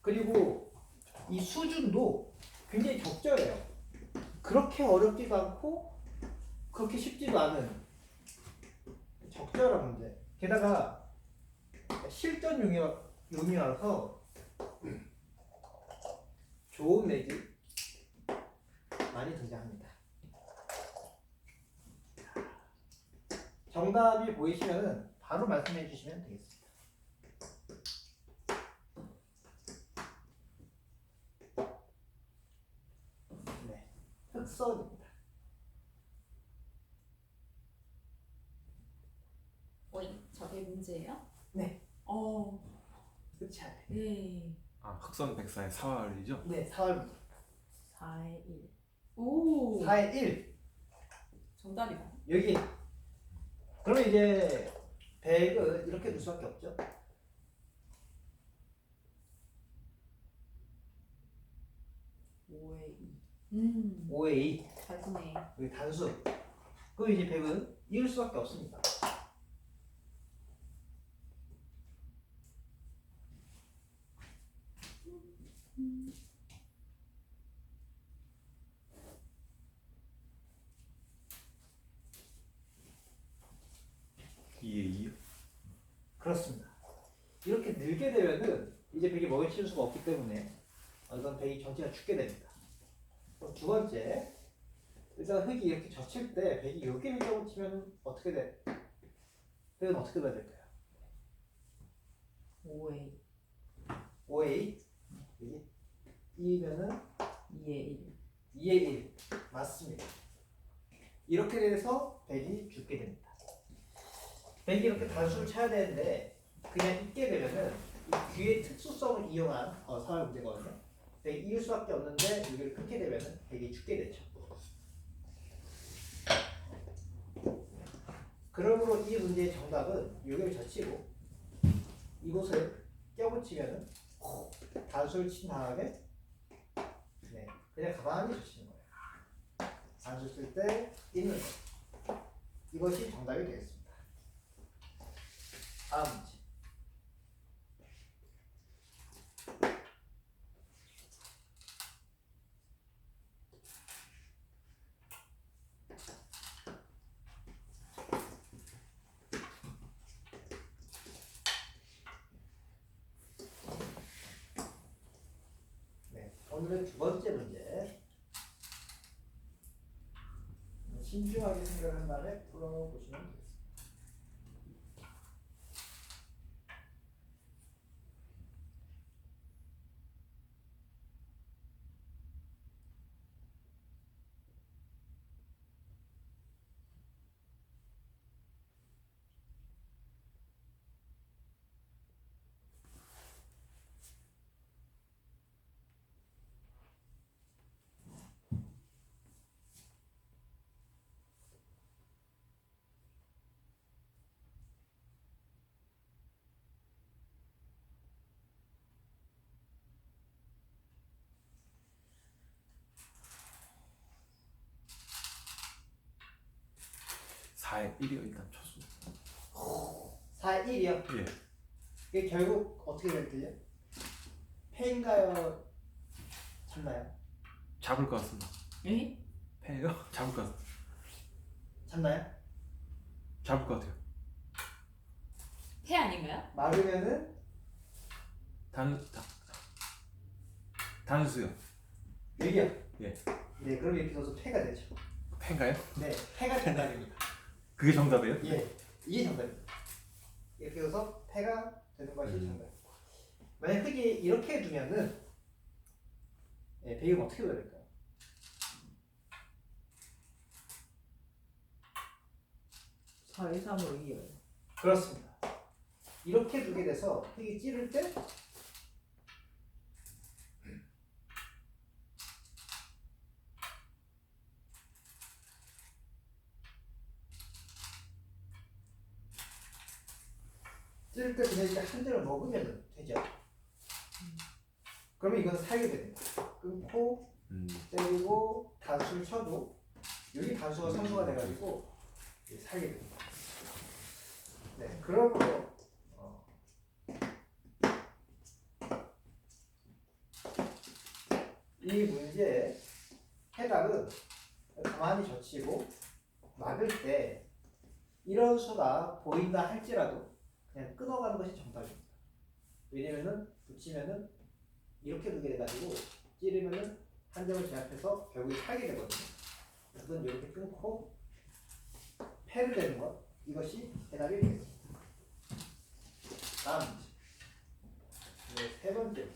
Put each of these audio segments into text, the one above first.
그리고 이 수준도 굉장히 적절해요. 그렇게 어렵지도 않고 그렇게 쉽지도 않은 적절한 문제. 게다가 실전 용이라 용이라서 좋은 내기 많이 등장합니다. 정답이 보이시면은 바로 말씀해 주시면 되겠습니다. 네, 흑선입니다. 어이, 저게 문제예요? 네. 어, 끝이 안 돼. 네. 아 흑선 백사의 사활이죠? 네, 4월 4의 1. 오, 4의 1 정답이다. 여기. 그러면 이제 100은 이렇게 둘 수밖에 없죠. 오의 2. 음, 5의 2 달콤해. 여기 단수. 그럼 이제 100은 이을 수밖에 없습니다. 이에 이요? 그렇습니다. 이렇게 늘게 되면은 이제 백이 먹여 치울 수가 없기 때문에 어, 이건 백이 전체가 죽게 됩니다. 두 번째, 일단 흙이 이렇게 젖힐 때 백이 여기를 경우 치면 어떻게 돼? 백은 어떻게 돼야 될까요? 5의 5의 2, 여기 2면은 2의 1. 2의 1 맞습니다. 이렇게 돼서 백이 죽게 됩니다. 백이 이렇게 단수를 쳐야 되는데 그냥 있게 되면은 이 귀의 특수성을 이용한 어, 사회 문제거든요. 백이 이을 수밖에 없는데 여기를 끊게 되면은 백이 죽게 되죠. 그러므로 이 문제의 정답은 여기를 젖히고 이곳을 껴붙이면은 단수를 친 다음에 네, 그냥 가만히 주시는 거예요. 단수 쓸 때 있는 거. 이것이 정답이 되겠습니다. 다음 문제. 네, 오늘은 두 번째 문제. 신중하게 생각한 다음에 4에 1이요 일단 초수. 4의 1이요. 예. 이게 결국 어떻게 될 때요? 패인가요? 잡나요? 잡을 것 같습니다. 예? 에? 패요? 잡을 것 같. 잡나요? 잡을 것 같아요. 폐 아닌가요? 막으면은 단, 단 단수요. 1이요. 예. 네, 그럼 이렇게 써서 패가 되죠. 패인가요? 네, 패가 된답니다. 그게 정답이에요? 예, 이게 정답입니다. 이렇게 해서 패가 되는 것이 음. 정답. 만약 흙이 이렇게 두면은 예, 배경 어떻게 돼야 될까요? 사의 3으로 이어요. 그렇습니다. 이렇게 두게 돼서 흙이 찌를 때 쓸 때 그냥 이렇게 한 대를 먹으면 되죠. 그러면 이건 살게 됩니다. 끊고 음. 때리고 단수를 쳐도 여기 단수가 선수가 음. 돼가지고 살게 됩니다. 네, 그러므로 어. 이 문제의 해답은 가만히 젖히고 막을 때 이런 수가 보인다 할지라도 그냥 끊어가는 것이 정답입니다. 왜냐면은 붙이면은 이렇게 두게 돼가지고 찌르면은 한 점을 제압해서 결국에 살게 되거든요. 그래서 이렇게 끊고 패를 내는 것 이것이 해답이 되겠습니다. 다음 문제. 네, 세 번째.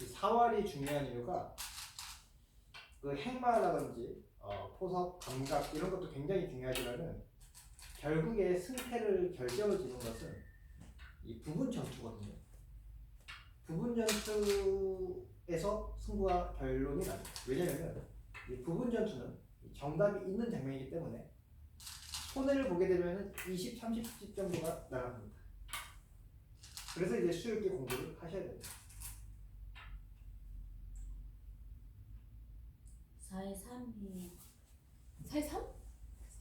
이 사활이 중요한 이유가 그 행마라든지 어, 포석, 감각 이런 것도 굉장히 중요하지만은 결국에 승패를 결정을 지는 것은 이 부분 전투거든요. 부분 전투에서 승부가 결론이 납니다. 왜냐하면 이 부분 전투는 이 정답이 있는 장면이기 때문에 손해를 보게 되면 20, 30집 정도가 나갑니다. 그래서 이제 수요 있게 공부를 하셔야 됩니다. 4에 3이 4에 3?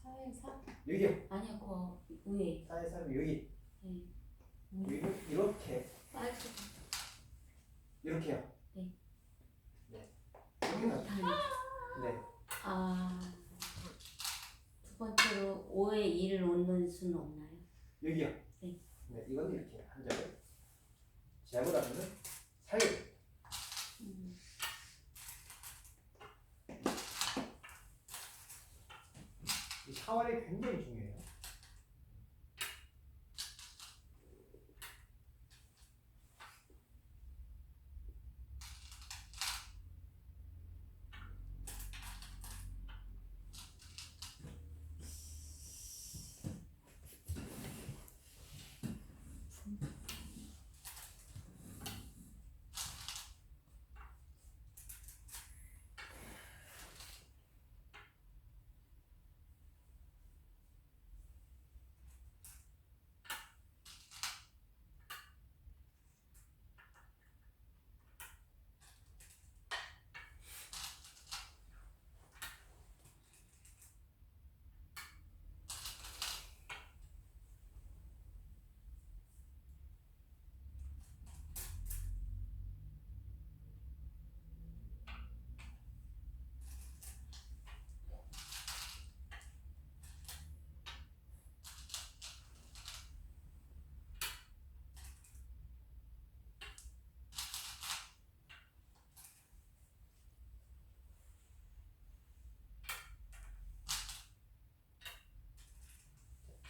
4에 3? 여기요. 아니요 그 위에 사의 사람 여기 네. 여기 이렇게 빨간 이렇게요. 네. 네. 가죠. 단 네. 아, 두 번째로 5에 2를 놓는 수는 없나요? 여기요. 네. 네. 이건 이렇게 한 점을 제압을 하면은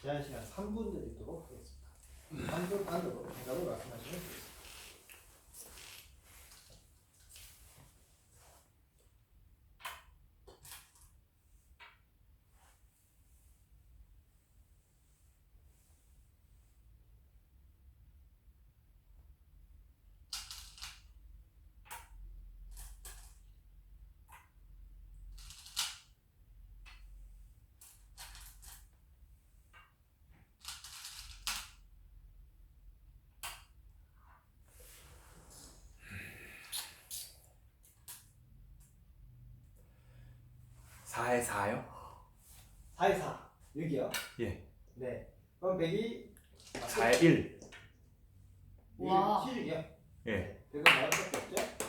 제한 시간 3분 드리도록 하겠습니다. 3분 안으로 정답을 말씀하시면 되겠습니다. 사에 4요? 4의 4. 여기요. 예. 네. 그럼 100이 4에 1. 와. 7이요. 예. 100은 나올 수밖에 없죠?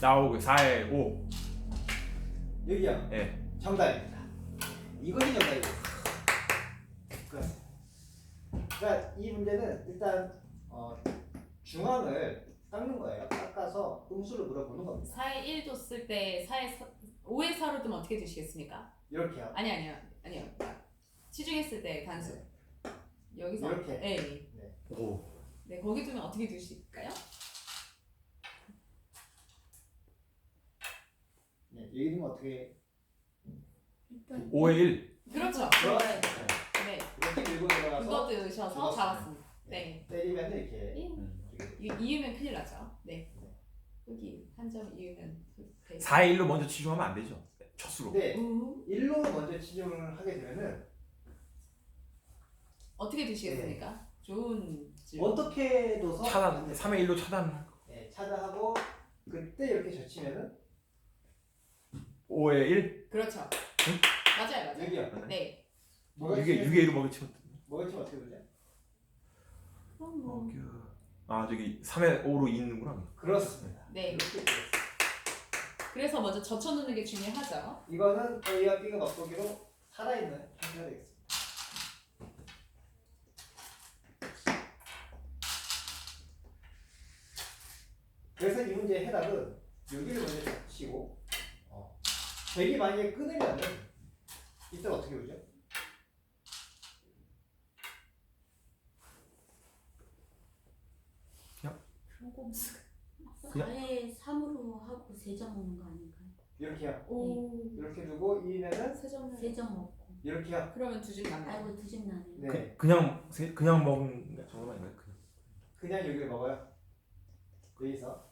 나오고 4에 5. 여기요. 예. 정답입니다. 이것이 정답이에요. 그렇습니다. 그러니까 이 문제는 일단 어, 중앙을 닦는 거예요. 닦아서 음수를 물어보는 겁니다. 4에 1 뒀을 때 4에 4, 5에 4로 두면 어떻게 두시겠습니까? 이렇게요. 아니 아니요 아니요 치중했을 때 단수 여기서 이렇게? 네. 오. 네 거기 두면 어떻게 두실까요? 네, 여기 거 어떻게 일단 5에 1. 그렇죠 그럼 네 이렇게 밀고 들어가서 드셔서 죽었어요. 잡았습니다 네 때리면 이렇게 예. 이렇게 이- 이으면 큰일 나죠 네 여기 한 점 이으면 4의 1로 먼저 치중하면 안 되죠. 첫 수로. 근데 우 1로 먼저 치중을 하게 되면은 어떻게 드시겠습니까? 좋은 질문. 어떻게 둬서 차단 안 돼요. 3의 1로 차단. 네, 차단하고 그때 이렇게 젖히면은 5의 1. 그렇죠. 맞아요, 맞아요. 여기요. 네. 뭐가 6의 치면 6의 1로 먹여 치면. 뭐가 치면 어떻게 되죠? 그럼 뭐. 먹여. 아 저기 3의 5로 있는구나. 그렇습니다. 네. 이렇게 되겠습니다. 그래서 먼저 젖혀놓는 게 중요하죠. 이거는 A와 B가 맛보기로 살아있는 형태가 되겠습니다. 그래서 이 문제의 해답은 여기를 먼저 잡치고 어. 백이 만약에 끊으면은 이때 어떻게 오죠? 그냥- 4에 3으로 하고 세점 먹는 거 아닌가요? 이렇게요. 오. 이렇게 두고 이면은 세 점을. 세점 먹고 이렇게요. 그러면 두줄 남아요. 아이고 두점 나네요 네. 그, 그냥 세- 그냥 먹는 게 정도만 아닌가요? 그냥. 그냥 여기를 먹어요. 여기서.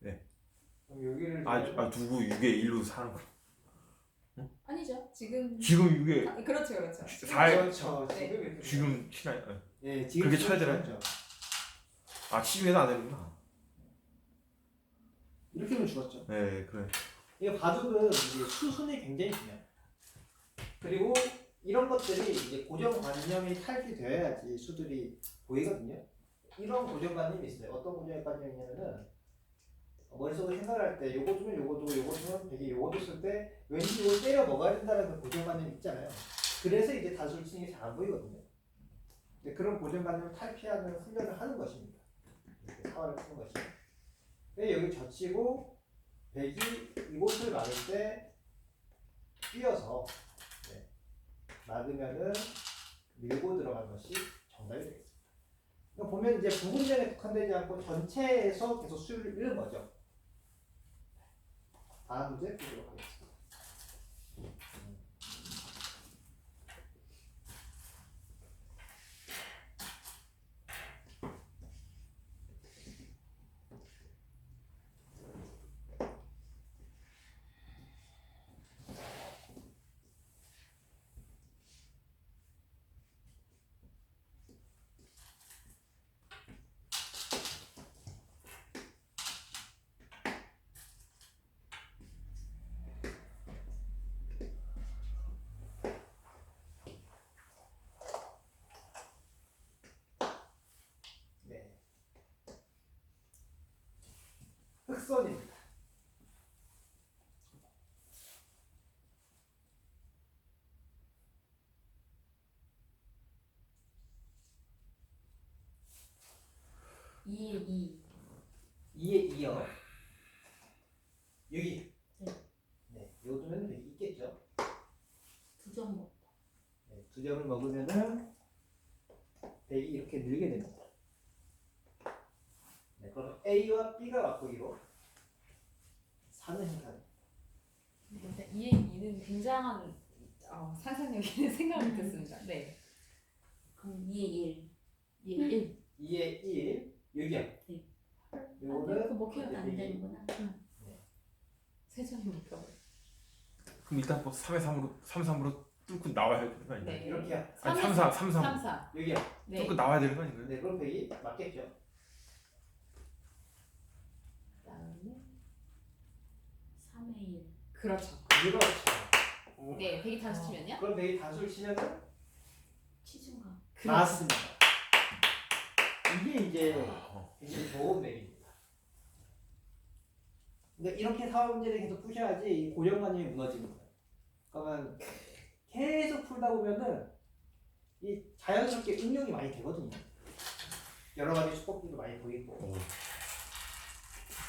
네. 그럼 여기를 아, 아 두고 6의 1로 사는 거. 아니죠. 지금. 지금 6의 아, 그렇죠, 그렇죠. 4의 그렇죠. 네. 지금 이렇게 지금 치나요? 네. 예, 지금 그렇게 쳐야 되나요? 죽었죠. 아 치중해도 안 되는구나. 이렇게 하면 죽었죠. 네 그래. 이게 바둑은 이제 수순이 굉장히 중요해요. 그리고 이런 것들이 이제 고정관념이 탈피되어야지 수들이 보이거든요. 이런 고정관념이 있어요. 어떤 고정관념이냐면은 머릿속에 생각을 할 때 요거 주면 요거 두고 요거 주면 되게 요거 줬을 때 왠지 이걸 때려 먹어야 된다는 그 고정관념이 있잖아요. 그래서 이제 단수를 치는 게 잘 안 보이거든요. 그런 고정관념을 탈피하는 훈련을 하는 것입니다. 사활을 푸는. 근데 여기 젖히고 백이 이곳을 막을 때 뛰어서 네, 막으면은 밀고 들어간 것이 정답이 되겠습니다. 보면 이제 부분전에 국한되지 않고 전체에서 계속 수를 잃는 거죠. 다음 문제 보도록 하겠습니다. 네. 흑선입니다. 이에 2. 2에 2요. 여기. 네. 네. 요 두면 백이 있겠죠. 두점 먹고 네, 두 점을 먹으면은 백이 이렇게 늘게 됩니다. 네, 그럼 A와 B가 맞보기로 사는 행간. 근데 이의 이는 굉장한 어, 상상력이 있는 생각을 못했습니다. 네. 그럼 2에 1. 이의 일. 2에 1, 여기요. 네. 요거는 그 먹혀도 이제 안 백이 되는구나 세 점이 먹혀. 그럼 일단 뭐 3의 3으로 3 3으로 뚫고 나와야 되는 거 아닌가요? 네. 이렇게요. 아니 3 4 3 3 3, 4. 여기요. 네. 뚫고 나와야 되는 거 아닌가요? 네, 그럼 백이 맞겠죠. 그다음에 3에 1. 그렇죠. 그렇죠. 네, 백이 단수 치면요? 그럼 백이 단수를 치면은 그렇죠. 맞습니다. 이게 이제 어. 굉장히 좋은 맥입니다. 근데 이렇게 사업 문제를 계속 푸셔야지 이 고정관념이 무너지는 거예요. 그러면 계속 풀다 보면은 이 자연스럽게 응용이 많이 되거든요. 여러 가지 수법들도 많이 보이고.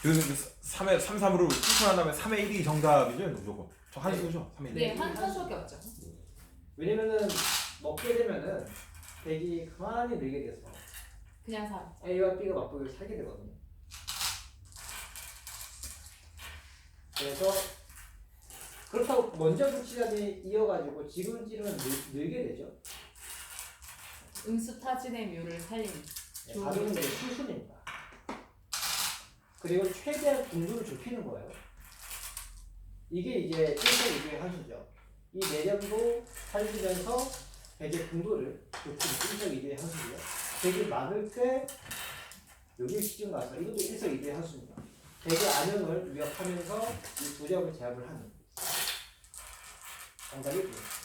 그래서 3의 3 3으로 뚫고 난 다음에 3의 1이 정답이죠 무조건. 저 한수죠 3의 1. 네, 한 선수밖에 없죠. 왜냐면은 먹게 되면은 백이 가만히 늘게 돼서 그냥 4. A와 B가 맞보기를 살게 되거든요. 그래서 그렇다고 먼저 붙이자니 이어가지고 지금쯤은 늘, 늘게 되죠. 음수타진의 묘를 살린 네, 좋은 바둑은 이제 문제. 술순입니다. 그리고 최대한 궁두를 좁히는 거예요. 이게 이제 일석이조의 함수죠. 이 내력도 살리면서 백의 궁도를 좁히는 일석이조의 함수고요. 백을 막을 때 여기 시중 가서 이것도 일석이조의 함수입니다. 백의 안형을 위협하면서 이 두 점을 제압을 하는 정답이 됩니다.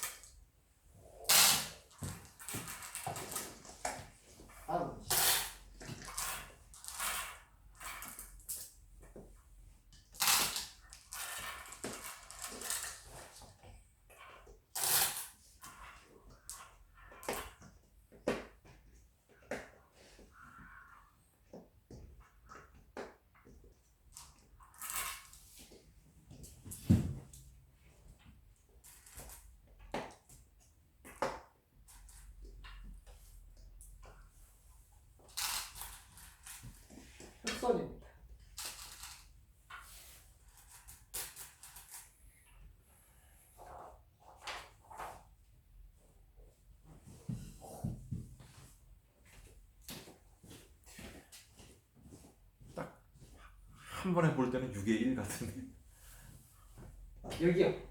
한 번에 볼 때는 6의 1 같은데. 여기요.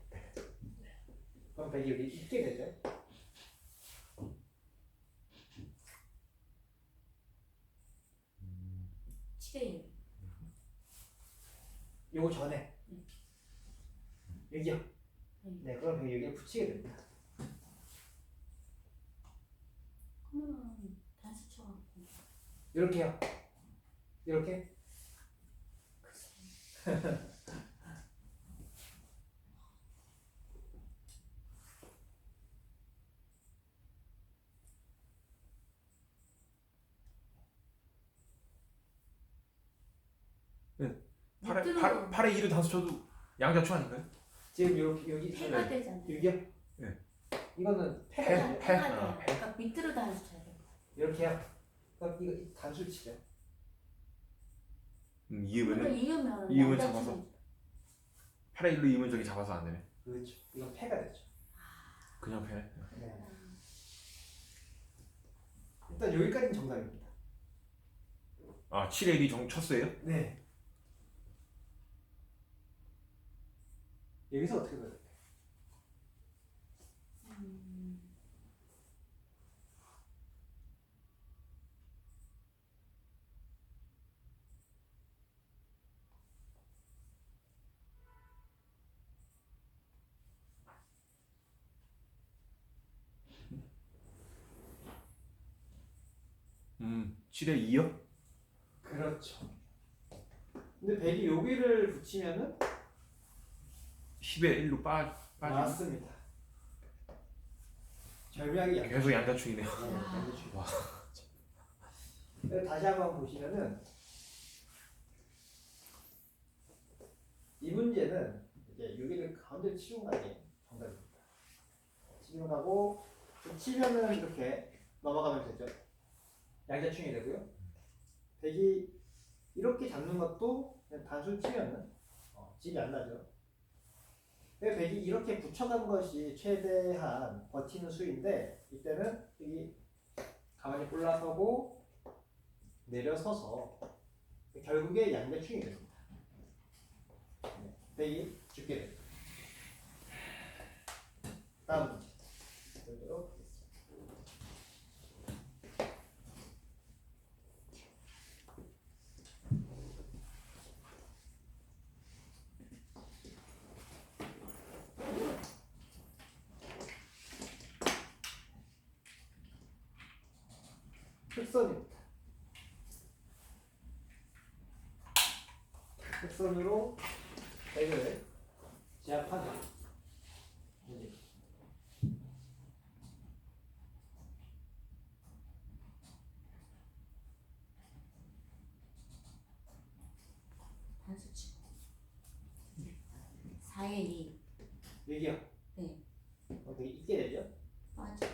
그럼 백이 여기 있게 되죠. 일. 요거 전에 여기요. 음. 네, 그럼 백이 여기에 붙이게 됩니다. 그러면 단수 쳐갖고 이렇게요. 이렇게 네. 8에, 밑으로 8, 8에 1을 단수 쳐도 양자추 아닌가요? 지금 여기 여기 패가 되잖아요. 여기요. 네. 이거는 패? 패가 패? 패가 아, 돼요. 그러니까 밑으로 단수 쳐야 돼요. 이렇게요. 그럼 이거 단수 치죠. 음, 그러니까 이으면 이으면 양자 잡아서? 치면 8에 1로 이으면 저기 잡아서 안 되네. 그렇죠. 이건 패가 되죠. 그냥 패. 네. 일단 여기까지는 정답입니다. 아 7에 1이 정 쳤어요? 네. 여기서 어떻게 돼요? 음 7에 2요? 그렇죠. 근데 백이 여기를 붙이면은 10에 1로 빠 빠지고 맞습니다. 절묘하게 양. 계속 양자추이네요. 네, 양배추. 와. 네, 다시 한번 보시면은 이 문제는 이제 여기를 가운데 치고 가게 정답입니다. 치고 가고 치면은 이렇게 넘어가면 되죠. 양자충이 되고요. 백이 이렇게 잡는 것도 그냥 단순 치면은 어, 질이 안 나죠. 백이 이렇게 붙여간 것이 최대한 버티는 수인데 이때는 여기 가만히 올라서고 내려서서 결국에 양배충이 됩니다. 네, 백이 죽게 됩니다. 다음 문제. 보도록 하겠습니다. 흑선입니다. 흑선으로 백을 제압하는 문제. 단수 치고 4의 2 여기요. 네. 어떻게 있게 되죠? 빠지고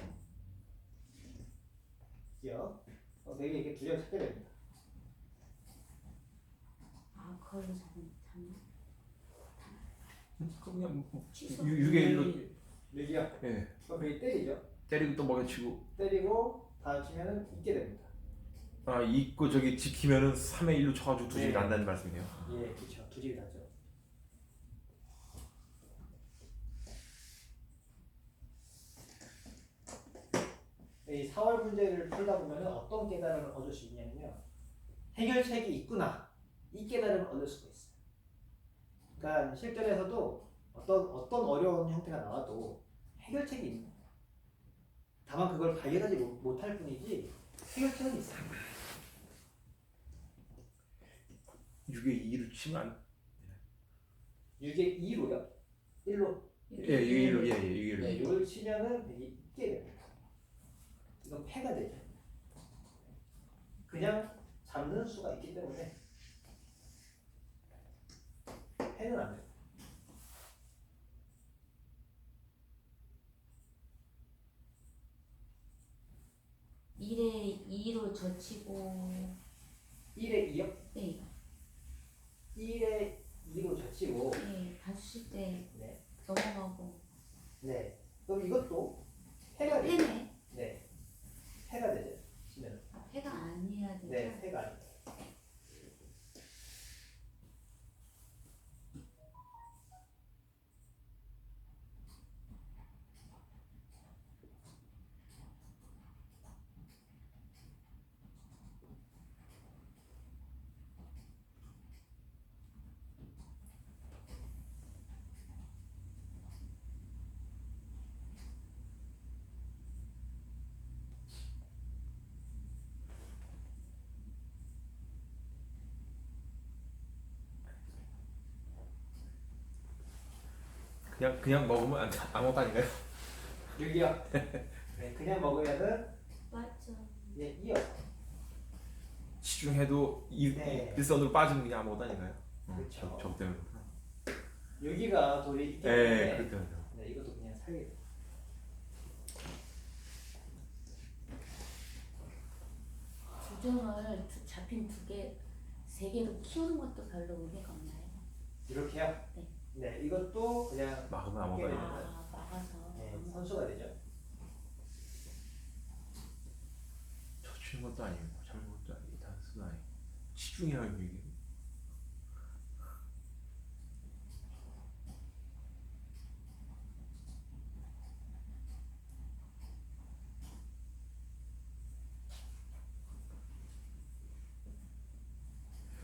여기요. 어, 백이 이렇게 두점 찾게 됩니다. 아 그걸로 잡는 잡는 음, 그냥 뭐 취소 6에 1로 여기요. 예. 그럼 백이 때리죠. 때리고 또 먹여치고 때리고 다음 치면은 있게 됩니다. 아 이거 저기 지키면은 3의 1로 쳐가지고 두 집이 네. 난다는 말씀이네요. 예, 그렇죠. 두 집이 나죠. 이 4월 문제를 풀다 보면 어떤 깨달음을 얻을 수 있냐면요. 해결책이 있구나. 이 깨달음을 얻을 수가 있어요. 그러니까 실전에서도 어떤 어떤 어려운 형태가 나와도 해결책이 있는 거예요. 다만 그걸 발견하지 못- 못할 뿐이지 해결책은 있어요. 6에 2를 치면 안... 6의 2로요? 1로 예, 6에 1로 예 예 6에 1로. 네, 이걸 치면은 이게. 이건 패가 되죠. 그냥 잡는 수가 있기 때문에 패는 안 돼요. 일에이로 젖히고 1에 2요? 네, 1에 2로 젖히고 네 봤을 때 네. 넘어가고 네. 그럼 이것도 패가 되죠. 패네 네. 패가 되죠. 치면 아, 패가 아니어야 되죠 네, 패가 아니에요. 그냥 그냥 먹으면 안, 아무것도 아닌가요? 6이요. 네, 그냥 먹으면은 맞죠 이제 2요. 시중해도 이, 네. 일선으로 빠지는 게 아무것도 아닌가요? 그렇죠. 저, 저 때문에. 여기가 돌이 있기 예, 때문에 그렇게 하죠. 네, 이것도 그냥 살게 점을 두- 잡힌 두 개, 세 개로 키우는 것도 별로 의미가 없나요? 이렇게요? 네. 네, 이것도 그냥 막으면 아무것도 네. 아니에요. 아 막아서 네, 선수가 되죠. 쳐치는 것도 아니고 잡는 것도 아니고 단순 아니고 시중이야 이게.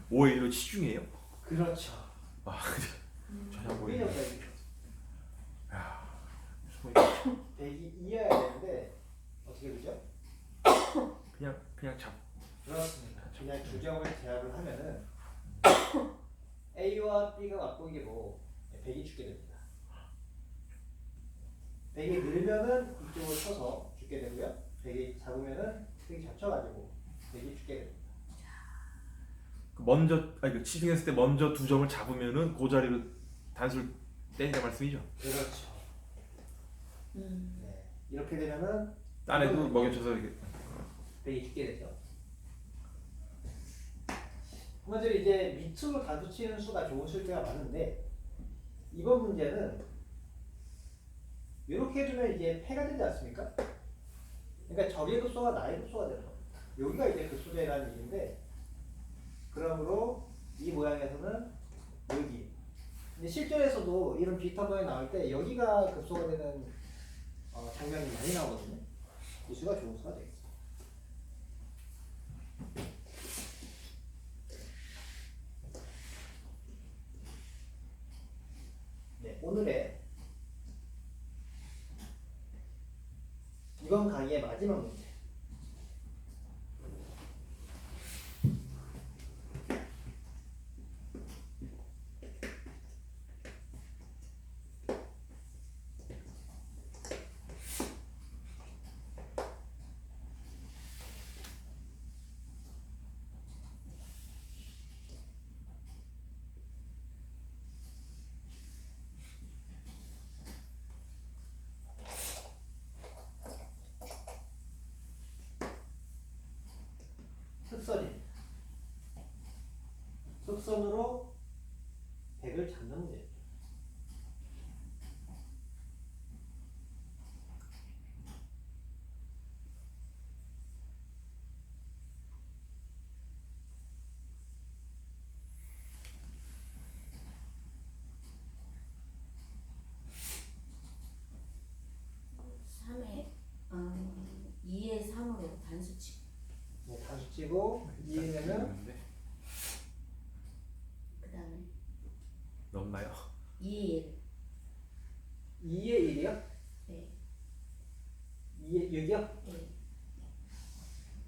오일로 치중이에요? 그렇죠. 아, 전혀 모르겠네. 야, 100이 이어야 되는데 어떻게 되죠? 그냥 그냥 잡. 그렇습니다. 그냥 규정을 제압을 하면은 A와 B가 맞보이고 100이 죽게 됩니다. 100이 늘면은 이쪽을 쳐서 죽게 되고요. 100이 잡으면은 100이 잡혀가지고 100이 죽게 됩니다. 먼저 아니 그 치중했을 때 먼저 두 점을 잡으면은 그 자리로 단수를 때린다 말씀이죠. 그렇죠. 음. 네. 이렇게 되면은 딴에도 먹여쳐서 이렇게 백이 죽게 되죠. 그만대로 이제 밑으로 단수 치는 수가 좋은 실제가 많은데 이번 문제는 이렇게 해주면 이제 패가 되지 않습니까? 그러니까 적의 급소가 나의 급소가 되는 겁니다. 여기가 이제 급소제라는 얘기인데 그러므로 이 모양에서는 여기 근데 실전에서도 이런 모양이 나올 때 여기가 급소가 되는 어, 장면이 많이 나오거든요. 이 수가 좋은 수가 되겠죠. 네, 오늘의 이번 강의의 마지막 문제. 곡선으로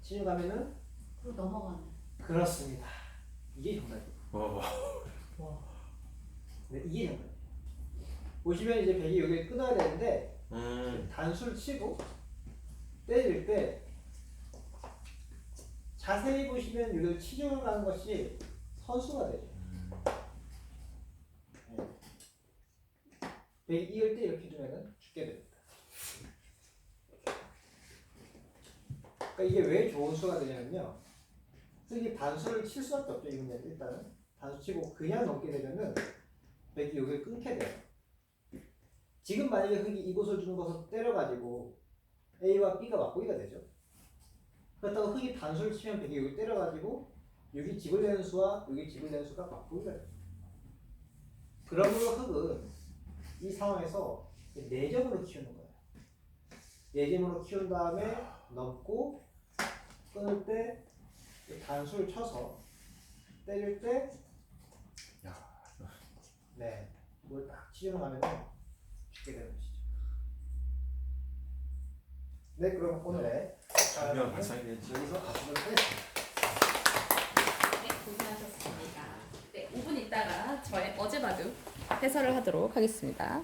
치유 가면은 그리고 넘어가면 그렇습니다. 이게 정답이에요. 와. 네, 이게 정답이에요. 보시면 이제 백이 여기 끊어야 되는데 음. 단수를 치고 때릴 때 자세히 보시면 여기 치중을 가는 것이 선수가 되죠. 네. 백이 이을 때 이렇게 두면은 죽게 됩니다. 그러니까 이게 왜 좋은 수가 되냐면요. 흑이 단수를 칠 수밖에 없죠. 이 문제는 일단은 단수 치고 그냥 넘게 되면은 여기 끊게 돼요. 지금 만약에 흑이 이곳을 주는 것을 때려가지고 A와 B가 맞고기가 되죠. 그렇다고 흑이 단수를 치면 백이 여기 때려가지고 여기 지불되는 수와 여기 지불되는 수가 맞고기가 돼요. 그러므로 흑은 이 상황에서 네 점으로 키우는 거예요. 네 점으로 키운 다음에 넘고 끊을 때 단수를 쳐서 때릴 때 야. 네, 이걸 딱 치중을 하면 죽게 되는 것이죠. 네, 그럼 오늘의 장면 발상이겠지. 여기서 가수를 하겠습니다. 네, 고생하셨습니다. 네, 5분 있다가 저의 어제 바둑 해설을 하도록 하겠습니다.